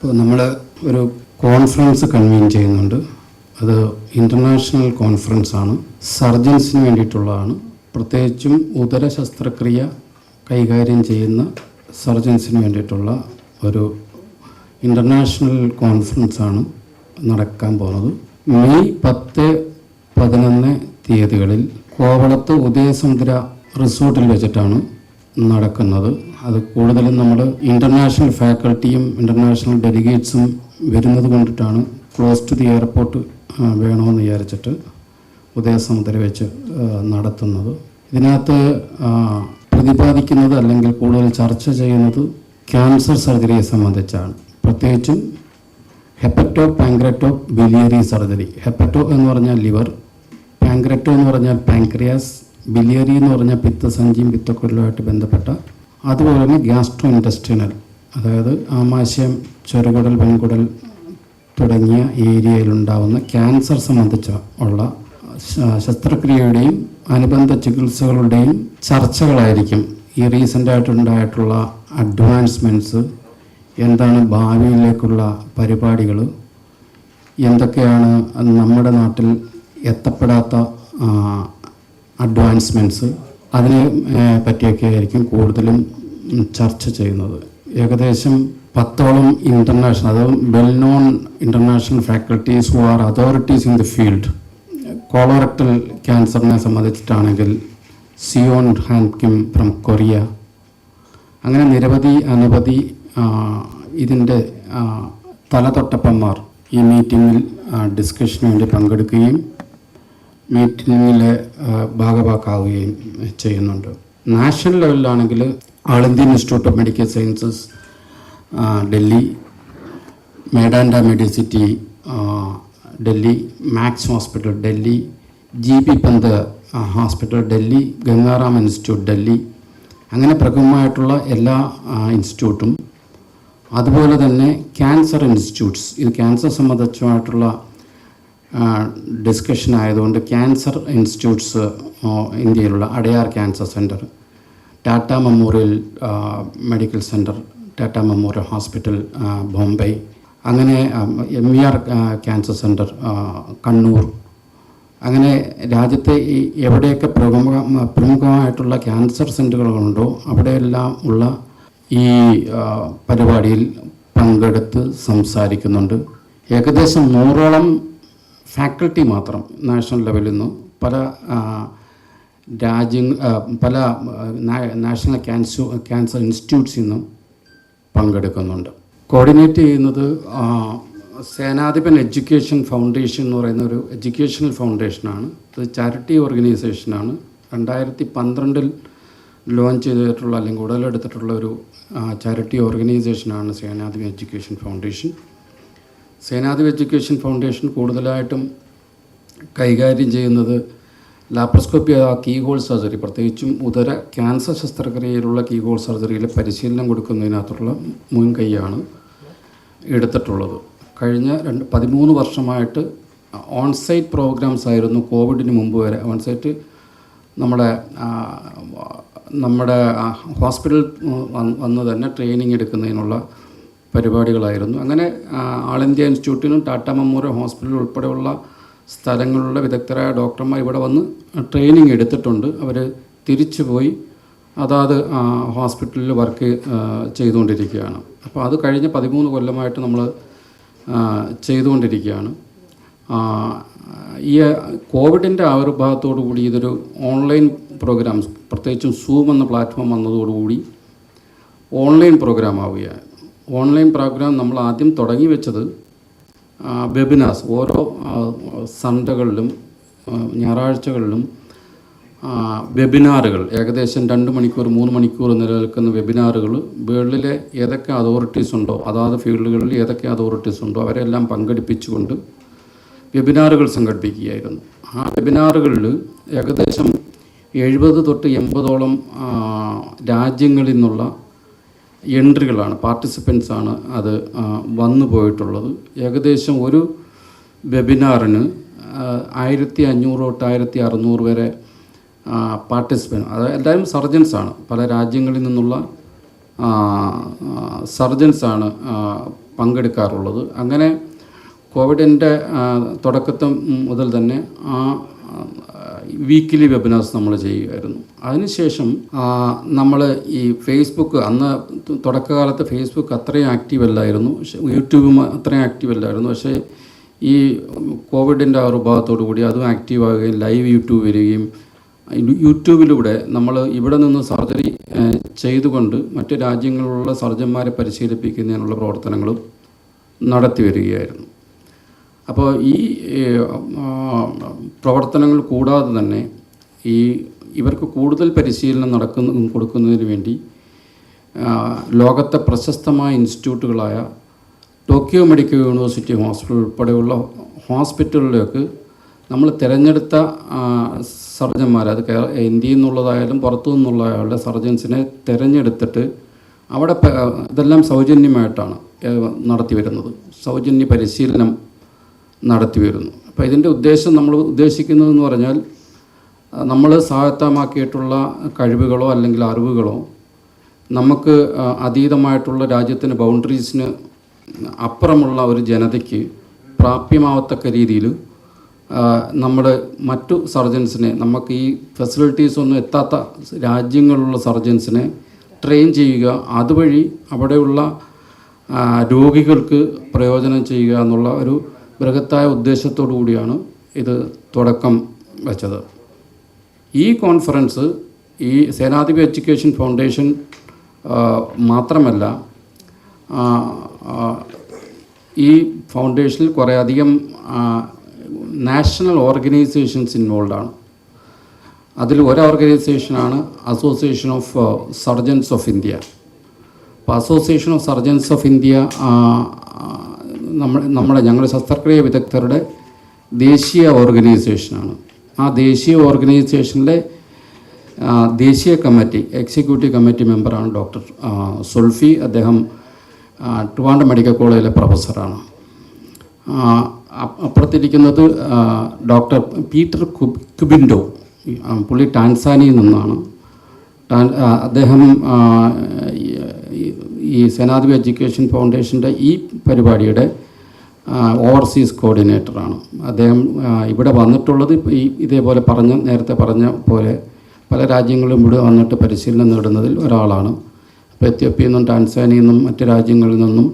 ഇപ്പോൾ നമ്മൾ ഒരു കോൺഫറൻസ് കൺവീൻ ചെയ്യുന്നുണ്ട്. അത് ഇന്റർനാഷണൽ കോൺഫറൻസ് ആണ്. സർജൻസിന് വേണ്ടിയിട്ടുള്ളതാണ്. പ്രത്യേകിച്ചും ഉദര ശസ്ത്രക്രിയ കൈകാര്യം ചെയ്യുന്ന സർജൻസിന് വേണ്ടിയിട്ടുള്ള ഒരു ഇന്റർനാഷണൽ കോൺഫറൻസ് ആണ് നടക്കാൻ പോകുന്നത്. മെയ് പത്ത് പതിനൊന്ന് തീയതികളിൽ കോവളത്ത് ഉദയസമുദ്ര റിസോർട്ടിൽ വെച്ചിട്ടാണ് നടക്കുന്നത്. അത് കൂടുതലും നമ്മൾ ഇന്റർനാഷണൽ ഫാക്കൾട്ടിയും ഇന്റർനാഷണൽ ഡെലിഗേറ്റ്സും വരുന്നത് കൊണ്ടിട്ടാണ് ക്ലോസ് ടു ദി എയർപോർട്ട് വേണമെന്ന് വിചാരിച്ചിട്ട് ഉദയസമുദ്ര വെച്ച് നടത്തുന്നത്. ഇതിനകത്ത് പ്രതിപാദിക്കുന്നത് അല്ലെങ്കിൽ കൂടുതൽ ചർച്ച ചെയ്യുന്നത് ക്യാൻസർ സർജറിയെ സംബന്ധിച്ചാണ്. പ്രത്യേകിച്ചും hepato pancreato biliary surgery hepato എന്ന് പറഞ്ഞാൽ ലിവർ പാങ്ക്രറ്റോ എന്ന് പറഞ്ഞാൽ പാങ്ക്രിയാസ് ബിലിയറി എന്ന് പറഞ്ഞാൽ പിത്തസഞ്ചിയും പിത്തക്കൊല്ലുമായിട്ട് ബന്ധപ്പെട്ട അതുപോലെ തന്നെ ഗ്യാസ്ട്രോ ഇൻഡസ്ട്രിനൽ അതായത് ആമാശയം ചെറുകുടൽ പെൺകുടൽ തുടങ്ങിയ ഏരിയയിലുണ്ടാവുന്ന ക്യാൻസർ സംബന്ധിച്ച ഉള്ള ശസ്ത്രക്രിയയുടെയും അനുബന്ധ ചികിത്സകളുടെയും ചർച്ചകളായിരിക്കും ഈ റീസെന്റായിട്ടുണ്ടായിട്ടുള്ള അഡ്വാൻസ്മെന്റ്സ് എന്താണ് ഭാവിയിലേക്കുള്ള പരിപാടികൾ എന്തൊക്കെയാണ് നമ്മുടെ നാട്ടിൽ എത്തപ്പെടാത്ത അഡ്വാൻസ്മെന്റ്സ് അതിനെ പറ്റിയൊക്കെ ആയിരിക്കും കൂടുതലും ചർച്ച ചെയ്യുന്നത്. ഏകദേശം പത്തോളം ഇന്റർനാഷണൽ അത് well known international faculties who are authorities in the field colorectal ക്യാൻസറിനെ സംബന്ധിച്ചിട്ടാണെങ്കിൽ സിയോൺ ഹാൻകിം ഫ്രം കൊറിയ അങ്ങനെ നിരവധി അനവധി ഇതിന്റെ തലതൊട്ടപ്പന്മാർ ഈ മീറ്റിങ്ങിൽ ഡിസ്കഷന് വേണ്ടി പങ്കെടുക്കുകയും മീറ്റിങ്ങിൽ ഭാഗഭാക്കാവുകയും ചെയ്യുന്നുണ്ട്. National ലെവലിലാണെങ്കിൽ all Indian institute of medical sciences Delhi Medanta medicity Delhi Max hospital Delhi G P Pant hospital Delhi Gangaram institute Delhi. അങ്ങനെ പ്രമുഖമായിട്ടുള്ള എല്ലാ ഇൻസ്റ്റിറ്റ്യൂട്ടും. അതുപോലെ തന്നെ ക്യാൻസർ ഇൻസ്റ്റിറ്റ്യൂട്ട്സ്. ഇത് ക്യാൻസർ സംബന്ധിച്ചുമായിട്ടുള്ള ഡിസ്കഷൻ ആയതുകൊണ്ട് ക്യാൻസർ ഇൻസ്റ്റിറ്റ്യൂട്ട്സ് ഇന്ത്യയിലുള്ള Adyar cancer centre Tata memorial medical centre Tata memorial hospital Bombay. അങ്ങനെ M V R cancer centre Kannur. അങ്ങനെ രാജ്യത്തെ ഈ എവിടെയൊക്കെ പ്രമുഖ പ്രമുഖമായിട്ടുള്ള ക്യാൻസർ സെന്ററുകളുണ്ടോ അവിടെയെല്ലാം ഉള്ള ഈ പരിപാടിയിൽ പങ്കെടുത്ത് സംസാരിക്കുന്നുണ്ട്. ഏകദേശം നൂറോളം ഫാക്കൽറ്റി മാത്രം നാഷണൽ ലെവലിൽ നിന്ന് പല ആ, രാജ്യ പല നാഷണൽ ക്യാൻസർ ക്യാൻസർ ഇൻസ്റ്റിറ്റ്യൂട്ട്സിൽ നിന്നും പങ്കെടുക്കുന്നുണ്ട്. കോർഡിനേറ്റ് ചെയ്യുന്നത് സേനാധിപൻ എഡ്യൂക്കേഷൻ ഫൗണ്ടേഷൻ എന്ന് പറയുന്ന ഒരു എഡ്യൂക്കേഷണൽ ഫൗണ്ടേഷനാണ് ഇത് ചാരിറ്റി ഓർഗനൈസേഷനാണ് രണ്ടായിരത്തി പന്ത്രണ്ടിൽ ലോഞ്ച് ചെയ്തിട്ടുള്ള അല്ലെങ്കിൽ ഉടലെടുത്തിട്ടുള്ള ഒരു charity ഓർഗനൈസേഷനാണ് Senadhipan education foundation. Senadhipa education foundation കൂടുതലായിട്ടും കൈകാര്യം ചെയ്യുന്നത് ലാപ്രോസ്കോപ്പി കീ കീഹോൾ സർജറി പ്രത്യേകിച്ചും ഉദര ക്യാൻസർ ശസ്ത്രക്രിയയിലുള്ള കീഹോൾ സർജറിയിൽ പരിശീലനം കൊടുക്കുന്നതിനകത്തുള്ള മുൻകൈയാണ് എടുത്തിട്ടുള്ളത്. കഴിഞ്ഞ രണ്ട് പതിമൂന്ന് വർഷമായിട്ട് ഓൺസൈറ്റ് പ്രോഗ്രാംസ് ആയിരുന്നു കോവിഡിന് മുമ്പ് വരെ. ഓൺസൈറ്റ് നമ്മുടെ നമ്മുടെ ആ, ഹോസ്പിറ്റൽ വന്ന് തന്നെ ട്രെയിനിങ് എടുക്കുന്നതിനുള്ള പരിപാടികളായിരുന്നു. അങ്ങനെ ആ, ആൾ ഇന്ത്യ ഇൻസ്റ്റിറ്റ്യൂട്ടിനും ടാറ്റ മെമ്മോറിയൽ ഹോസ്പിറ്റൽ ഉൾപ്പെടെയുള്ള സ്ഥലങ്ങളിലുള്ള വിദഗ്ധരായ ഡോക്ടർമാർ ഇവിടെ വന്ന് ട്രെയിനിങ് എടുത്തിട്ടുണ്ട്. അവർ തിരിച്ചു പോയി അതാത് ഹോസ്പിറ്റലിൽ വർക്ക് ചെയ്തുകൊണ്ടിരിക്കുകയാണ്. അപ്പോൾ അത് കഴിഞ്ഞ പതിമൂന്ന് കൊല്ലമായിട്ട് നമ്മൾ ചെയ്തുകൊണ്ടിരിക്കുകയാണ്. ഈ കോവിഡിന്റെ ആവിർഭാവത്തോടു കൂടി ഇതൊരു ഓൺലൈൻ പ്രോഗ്രാംസ് പ്രത്യേകിച്ചും സൂം എന്ന പ്ലാറ്റ്ഫോം വന്നതോടുകൂടി ഓൺലൈൻ പ്രോഗ്രാം ആവുകയാണ്. ഓൺലൈൻ പ്രോഗ്രാം നമ്മൾ ആദ്യം തുടങ്ങി വെച്ചത് വെബിനാർസ് ഓരോ സൺഡകളിലും ഞായറാഴ്ചകളിലും വെബിനാറുകൾ ഏകദേശം രണ്ട് മണിക്കൂർ മൂന്ന് മണിക്കൂർ നിലനിൽക്കുന്ന വെബിനാറുകൾ വേൾഡിലെ ഏതൊക്കെ അതോറിറ്റീസ് ഉണ്ടോ അതാത് ഫീൽഡുകളിൽ ഏതൊക്കെ അതോറിറ്റീസ് ഉണ്ടോ അവരെല്ലാം പങ്കെടുപ്പിച്ചുകൊണ്ട് വെബിനാറുകൾ സംഘടിപ്പിക്കുകയായിരുന്നു. ആ വെബിനാറുകളിൽ ഏകദേശം എഴുപത് തൊട്ട് എൺപതോളം രാജ്യങ്ങളിൽ നിന്നുള്ള എൻട്രികളാണ് പാർട്ടിസിപ്പൻസ് ആണ് അത് വന്നു പോയിട്ടുള്ളത്. ഏകദേശം ഒരു വെബിനാറിന് ആയിരത്തി അഞ്ഞൂറ് തൊട്ട് ആയിരത്തി അറുന്നൂറ് വരെ പാർട്ടിസിപ്പൻ അത് എല്ലാവരും സർജൻസാണ്. പല രാജ്യങ്ങളിൽ നിന്നുള്ള സർജൻസാണ് പങ്കെടുക്കാറുള്ളത്. അങ്ങനെ കോവിഡിന്റെ തുടക്കത്തം മുതൽ തന്നെ ആ വീക്കിലി വെബിനാർസ് നമ്മൾ ചെയ്യുമായിരുന്നു അതിനുശേഷം നമ്മൾ ഈ ഫേസ്ബുക്ക് അന്ന് തുടക്കകാലത്ത് ഫേസ്ബുക്ക് അത്രയും ആക്റ്റീവ് അല്ലായിരുന്നു. യൂട്യൂബും അത്രയും ആക്റ്റീവ് അല്ലായിരുന്നു. പക്ഷേ ഈ കോവിഡിന്റെ ആ ഒരു ഭാഗത്തോടു കൂടി അതും ആക്റ്റീവ് ആവുകയും ലൈവ് യൂട്യൂബ് വരികയും യൂട്യൂബിലൂടെ നമ്മൾ ഇവിടെ നിന്ന് സർജറി ചെയ്തുകൊണ്ട് മറ്റ് രാജ്യങ്ങളിലുള്ള സർജന്മാരെ പരിശീലിപ്പിക്കുന്നതിനുള്ള പ്രവർത്തനങ്ങളും നടത്തി വരികയായിരുന്നു. അപ്പോൾ ഈ പ്രവർത്തനങ്ങൾ കൂടാതെ തന്നെ ഈ ഇവർക്ക് കൂടുതൽ പരിശീലനം നടക്കുന്ന കൊടുക്കുന്നതിന് വേണ്ടി ലോകത്തെ പ്രശസ്തമായ ഇൻസ്റ്റിറ്റ്യൂട്ടുകളായ ടോക്കിയോ മെഡിക്കൽ യൂണിവേഴ്സിറ്റി ഹോസ്പിറ്റൽ ഉൾപ്പെടെയുള്ള ഹോസ്പിറ്റലിലേക്ക് നമ്മൾ തിരഞ്ഞെടുത്ത സർജന്മാർ അത് ഇന്ത്യയിൽ നിന്നുള്ളതായാലും പുറത്തു നിന്നുള്ളതായാലും സർജൻസിനെ തിരഞ്ഞെടുത്തിട്ട് അവിടെ ഇതെല്ലാം സൗജന്യമായിട്ടാണ് നടത്തി വരുന്നത്. സൗജന്യ പരിശീലനം നടത്തി വരുന്നു അപ്പോൾ ഇതിന്റെ ഉദ്ദേശം നമ്മൾ ഉദ്ദേശിക്കുന്നതെന്ന് പറഞ്ഞാൽ നമ്മൾ സ്വായത്തമാക്കിയിട്ടുള്ള കഴിവുകളോ അല്ലെങ്കിൽ അറിവുകളോ നമുക്ക് അതീതമായിട്ടുള്ള രാജ്യത്തിന് ബൗണ്ടറീസിന് അപ്പുറമുള്ള ഒരു ജനതയ്ക്ക് പ്രാപ്യമാവത്തക്ക രീതിയിൽ നമ്മൾ മറ്റു സർജൻസിനെ നമുക്ക് ഈ ഫെസിലിറ്റീസ് ഒന്നും എത്താത്ത രാജ്യങ്ങളിലുള്ള സർജൻസിനെ ട്രെയിൻ ചെയ്യുക അതുവഴി അവിടെയുള്ള രോഗികൾക്ക് പ്രയോജനം ചെയ്യുക എന്നുള്ള ഒരു ബൃഹത്തായ ഉദ്ദേശത്തോടു കൂടിയാണ് ഇത് തുടക്കം വെച്ചത്. ഈ കോൺഫറൻസ് ഈ സേനാധിപ എഡ്യൂക്കേഷൻ ഫൗണ്ടേഷൻ മാത്രമല്ല ഈ ഫൗണ്ടേഷനിൽ കുറേയധികം നാഷണൽ ഓർഗനൈസേഷൻസ് ഇൻവോൾവ് ആണ്. അതിൽ ഒരു ഓർഗനൈസേഷനാണ് association of surgeons of India. അപ്പോൾ association of surgeons of India നമ്മൾ നമ്മുടെ ഞങ്ങളുടെ ശസ്ത്രക്രിയ വിദഗ്ധരുടെ ദേശീയ ഓർഗനൈസേഷനാണ്. ആ ദേശീയ ഓർഗനൈസേഷനിലെ ദേശീയ കമ്മിറ്റി എക്സിക്യൂട്ടീവ് കമ്മിറ്റി മെമ്പറാണ് ഡോക്ടർ സുൽഫി. അദ്ദേഹം ട്രിവാൻഡ്രം മെഡിക്കൽ കോളേജിലെ പ്രൊഫസറാണ്. അപ്പുറത്തിരിക്കുന്നത് ഡോക്ടർ പീറ്റർ കുബ് കുബിൻഡോ. പുള്ളി ടാൻസാനിയിൽ നിന്നാണ്. അദ്ദേഹം ഈ- സേനാധിപ എഡ്യൂക്കേഷൻ ഫൗണ്ടേഷന്റെ ഈ പരിപാടിയുടെ ഓവർസീസ് കോർഡിനേറ്ററാണ് അദ്ദേഹം ഇവിടെ വന്നിട്ടുള്ളത് ഈ ഇതേപോലെ പറഞ്ഞ നേരത്തെ പറഞ്ഞ പോലെ പല രാജ്യങ്ങളും ഇവിടെ വന്നിട്ട് പരിശീലനം നേടുന്നതിൽ ഒരാളാണ്. ഇപ്പോൾ എത്യോപ്യയിൽ നിന്നും ടാൻസാനിയിൽ നിന്നും മറ്റ് രാജ്യങ്ങളിൽ നിന്നും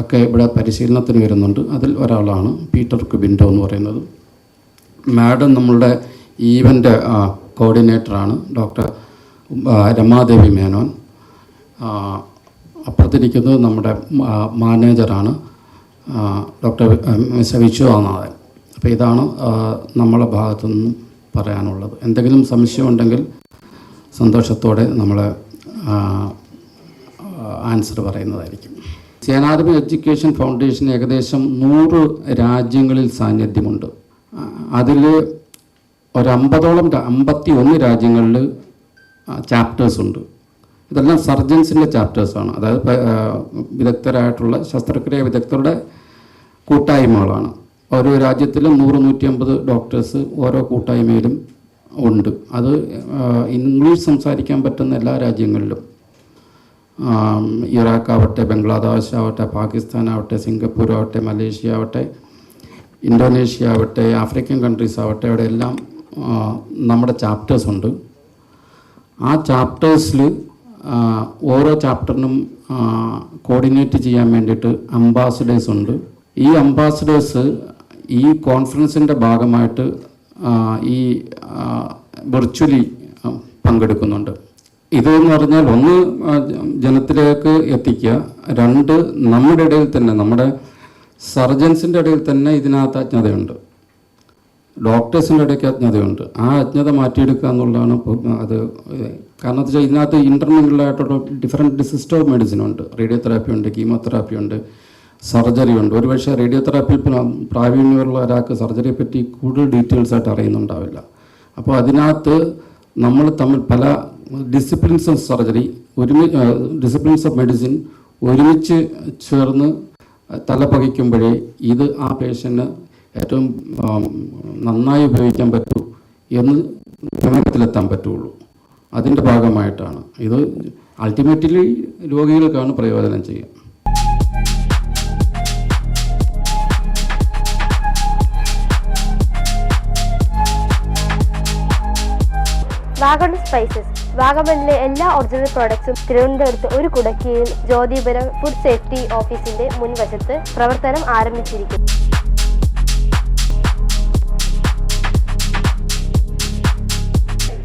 ഒക്കെ ഇവിടെ പരിശീലനത്തിന് വരുന്നുണ്ട്. അതിൽ ഒരാളാണ് പീറ്റർ കുബിൻഡോ എന്ന് പറയുന്നത്. മാഡം നമ്മളുടെ ഈവന്റ് കോർഡിനേറ്ററാണ് ഡോക്ടർ രമാദേവി മേനോൻ. അപ്പുറത്തിരിക്കുന്നത് നമ്മുടെ മാനേജറാണ് ഡോക്ടർ മിസ്റ്റർ വിശ്വനാഥൻ അപ്പോൾ ഇതാണ് നമ്മളെ ഭാഗത്തു നിന്നും പറയാനുള്ളത്. എന്തെങ്കിലും സംശയമുണ്ടെങ്കിൽ സന്തോഷത്തോടെ നമ്മൾ ആൻസർ പറയുന്നതായിരിക്കും. സേനാധിപതി എഡ്യൂക്കേഷൻ ഫൗണ്ടേഷൻ ഏകദേശം നൂറ് രാജ്യങ്ങളിൽ സാന്നിധ്യമുണ്ട്. അതിൽ ഒരമ്പതോളം അമ്പത്തി ഒന്ന് രാജ്യങ്ങളിൽ ചാപ്റ്റേഴ്സ് ഉണ്ട്. ഇതെല്ലാം സർജൻസിന്റെ ചാപ്റ്റേഴ്സാണ് അതായത് വിദഗ്ധരായിട്ടുള്ള ശസ്ത്രക്രിയ വിദഗ്ധരുടെ കൂട്ടായ്മകളാണ്. ഓരോ രാജ്യത്തിലും നൂറ് നൂറ്റി അമ്പത് ഡോക്ടേഴ്സ് ഓരോ കൂട്ടായ്മയിലും ഉണ്ട്. അത് ഇംഗ്ലീഷ് സംസാരിക്കാൻ പറ്റുന്ന എല്ലാ രാജ്യങ്ങളിലും. ഇറാഖ് ആവട്ടെ ബംഗ്ലാദേശ് ആവട്ടെ പാകിസ്ഥാൻ ആവട്ടെ സിംഗപ്പൂർ ആവട്ടെ മലേഷ്യ ആവട്ടെ ഇന്തോനേഷ്യ ആവട്ടെ ആഫ്രിക്കൻ കൺട്രീസ് ആവട്ടെ അവിടെ എല്ലാം നമ്മുടെ ചാപ്റ്റേഴ്സ് ഉണ്ട്. ആ ചാപ്റ്റേഴ്സിൽ ഓരോ ചാപ്റ്ററിനും കോർഡിനേറ്റ് ചെയ്യാൻ വേണ്ടിയിട്ട് അംബാസഡേഴ്സ് ഉണ്ട്. ഈ അംബാസഡേഴ്സ് ഈ കോൺഫറൻസിന്റെ ഭാഗമായിട്ട് ഈ വെർച്വലി പങ്കെടുക്കുന്നുണ്ട്. ഇതെന്ന് പറഞ്ഞാൽ ഒന്ന് ജനത്തിലേക്ക് എത്തിക്കുക. രണ്ട് നമ്മുടെ ഇടയിൽ തന്നെ നമ്മുടെ സർജൻസിന്റെ ഇടയിൽ തന്നെ ഇതിനകത്ത് അജ്ഞതയുണ്ട്. ഡോക്ടേഴ്സിന്റെ ഇടയ്ക്ക് അജ്ഞതയുണ്ട്. ആ അജ്ഞത മാറ്റിയെടുക്കുക എന്നുള്ളതാണ് അത് കാരണം എന്താ വെച്ചാൽ ഇതിനകത്ത് ഇന്റർമിങ്കിളായിട്ടുള്ള ഡിഫറെന്റ് മെഡിസിൻ ഉണ്ട് റേഡിയോതെറാപ്പി ഉണ്ട് കീമോതെറാപ്പി ഉണ്ട് സർജറി ഉണ്ട്. ഒരുപക്ഷെ റേഡിയോ റേഡിയോതെറാപ്പിയിൽ പ്രാവീണ്യമുള്ള ഒരാൾക്ക് സർജറിയെ പറ്റി കൂടുതൽ ഡീറ്റെയിൽസ് ആയിട്ട് അറിയുന്നുണ്ടാവില്ല. അപ്പോൾ അതിനകത്ത് നമ്മൾ തമ്മിൽ പല ഡിസിപ്ലിൻസ് ഓഫ് സർജറി ഒരുമി ഡിസിപ്ലിൻസ് ഓഫ് മെഡിസിൻ ഒരുമിച്ച് ചേർന്ന് തലപകിക്കുമ്പോഴേ ഇത് ആ പേഷ്യന് ഏറ്റവും നന്നായി ഉപയോഗിക്കാൻ പറ്റൂ എന്ന് ഗ്രഹത്തിലെത്താൻ പറ്റുള്ളൂ. അതിന്റെ ഭാഗമായിട്ടാണ്. ഇത് അൾട്ടിമേറ്റ്ലി രോഗികൾക്കാണ് പ്രയോജനം ചെയ്യുക വാഗൺ സ്പൈസസ്. വാഗമണിലെ എല്ലാ ഒറിജിനൽ പ്രോഡക്ട്സും തിരുവനന്തപുരത്ത് ഒരു കുടക്കീഴിൽ ജ്യോതിപുരം ഫുഡ് സേഫ്റ്റി ഓഫീസിന്റെ മുൻവശത്ത് പ്രവർത്തനം ആരംഭിച്ചിരിക്കുന്നു.